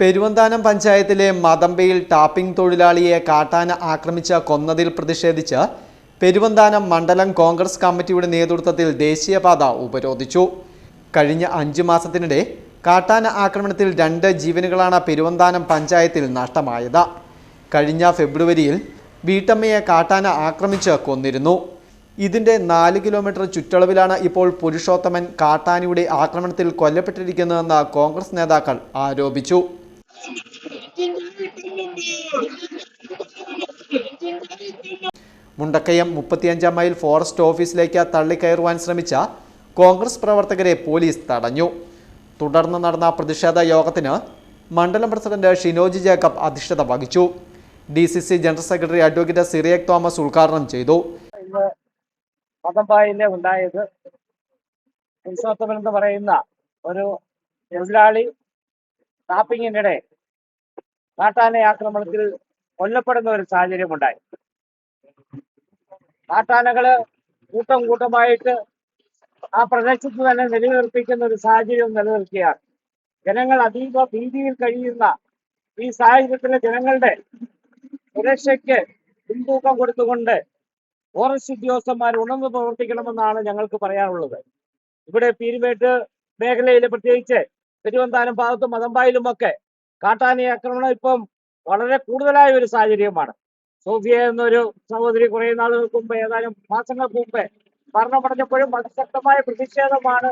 പെരുവന്താനം പഞ്ചായത്തിലെ മതമ്പയിൽ ടാപ്പിംഗ് തൊഴിലാളിയെ കാട്ടാന ആക്രമിച്ച കൊന്നതിൽ പ്രതിഷേധിച്ച് പെരുവന്താനം മണ്ഡലം കോൺഗ്രസ് കമ്മിറ്റിയുടെ നേതൃത്വത്തിൽ ദേശീയപാത ഉപരോധിച്ചു. കഴിഞ്ഞ അഞ്ചു മാസത്തിനിടെ കാട്ടാന ആക്രമണത്തിൽ രണ്ട് ജീവനുകളാണ് പെരുവന്താനം പഞ്ചായത്തിൽ നഷ്ടമായത്. കഴിഞ്ഞ ഫെബ്രുവരിയിൽ വീട്ടമ്മയെ കാട്ടാന ആക്രമിച്ച് കൊന്നിരുന്നു. ഇതിന്റെ നാല് കിലോമീറ്റർ ചുറ്റളവിലാണ് ഇപ്പോൾ പുരുഷോത്തമൻ കാട്ടാനയുടെ ആക്രമണത്തിൽ കൊല്ലപ്പെട്ടിരിക്കുന്നതെന്ന് കോൺഗ്രസ് നേതാക്കൾ ആരോപിച്ചു. മുണ്ടക്കയം മുപ്പത്തിയഞ്ചാം മൈൽ ഫോറസ്റ്റ് ഓഫീസിലേക്ക് തള്ളിക്കയറുവാൻ ശ്രമിച്ച കോൺഗ്രസ് പ്രവർത്തകരെ പോലീസ് തടഞ്ഞു. തുടർന്ന് നടന്ന പ്രതിഷേധ യോഗത്തിന് മണ്ഡലം പ്രസിഡന്റ് ഷിനോജി ജേക്കബ് അധ്യക്ഷത വഹിച്ചു. D C C general secretary advocate Cyriac Thomas ഉദ്ഘാടനം ചെയ്തു. ഉണ്ടായത് എന്ന് പറയുന്ന ഒരു എതിരാളി ടാപ്പിങ്ങിനിടെ കാട്ടാന ആക്രമണത്തിൽ കൊല്ലപ്പെടുന്ന ഒരു സാഹചര്യം ഉണ്ടായി കാട്ടാനകൾ കൂട്ടം കൂട്ടമായിട്ട് ആ പ്രദേശത്ത് തന്നെ നിലനിർത്തിക്കുന്ന ഒരു സാഹചര്യം നിലനിൽക്കുകയാണ്. ജനങ്ങൾ അതീവ ഭീതിയിൽ കഴിയുന്ന ഈ സാഹചര്യത്തിലെ ജനങ്ങളുടെ സുരക്ഷയ്ക്ക് പിന്തൂക്കം കൊടുത്തുകൊണ്ട് ഫോറസ്റ്റ് ഉദ്യോഗസ്ഥന്മാർ ഉണർന്ന് പ്രവർത്തിക്കണമെന്നാണ് ഞങ്ങൾക്ക് പറയാനുള്ളത്. ഇവിടെ പീരുമേട്ട് മേഖലയിൽ പ്രത്യേകിച്ച് തിരുവനന്തപുരം ഭാഗത്തും മതമ്പായിലും ഒക്കെ കാട്ടാന ആക്രമണം ഇപ്പം വളരെ കൂടുതലായ ഒരു സാഹചര്യമാണ്. സോഫിയ എന്നൊരു സഹോദരി കുറെ നാളുകൾക്ക് മുമ്പ് ഏതാനും മാസങ്ങൾക്ക് മുമ്പ് മരണമടഞ്ഞപ്പോഴും അതിശക്തമായ പ്രതിഷേധമാണ്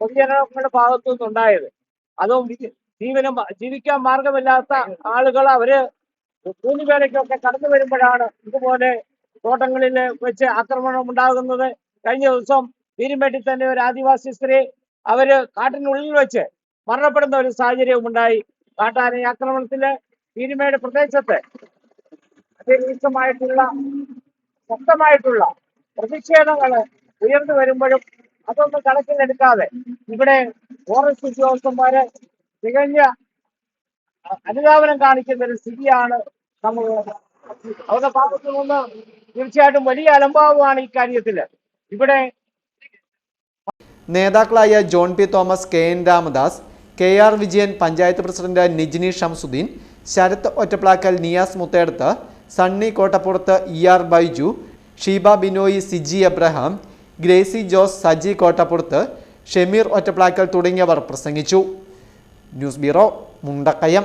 പൊതുജനങ്ങളുടെ ഭാഗത്തു നിന്നുണ്ടായത്. അതും ജീവനം ജീവിക്കാൻ മാർഗമില്ലാത്ത ആളുകൾ അവർ കൂലിവേലയ്ക്കൊക്കെ കടന്നു വരുമ്പോഴാണ് ഇതുപോലെ തോട്ടങ്ങളിൽ വെച്ച് ആക്രമണം ഉണ്ടാകുന്നത്. കഴിഞ്ഞ ദിവസം തീരുമേട്ടിൽ തന്നെ ഒരു ആദിവാസി സ്ത്രീ അവർ കാട്ടിനുള്ളിൽ വെച്ച് മരണപ്പെടുന്ന ഒരു സാഹചര്യവും ഉണ്ടായി കാട്ടാന ആക്രമണത്തിൽ വീരുമേട് പ്രദേശത്ത് അതിരൂക്ഷമായിട്ടുള്ള ശക്തമായിട്ടുള്ള പ്രതിഷേധങ്ങൾ ഉയർന്നു വരുമ്പോഴും അതൊന്നും കണക്കിലെടുക്കാതെ ഇവിടെ ഫോറസ്റ്റ് ഉദ്യോഗസ്ഥന്മാരെ തികഞ്ഞ അനുധാവനം കാണിക്കുന്ന ഒരു സ്ഥിതിയാണ് നമ്മൾ അവരുടെ ഭാഗത്തു നിന്ന് തീർച്ചയായിട്ടും വലിയ അലംഭാവമാണ് ഈ കാര്യത്തിൽ. ഇവിടെ നേതാക്കളായ John P Thomas K N Ramadas K R Vijayan panchayat president Nijini Shamsudheen Sarath Ottaplackal Niyas Muthedath Sunny Kottappurath E R Baiju Sheeba Binoy Siji Abraham Gracy Jose Saji Kottappurath Shemeer Ottaplackal തുടങ്ങിയവർ പ്രസംഗിച്ചു. News bureau Mundakayam.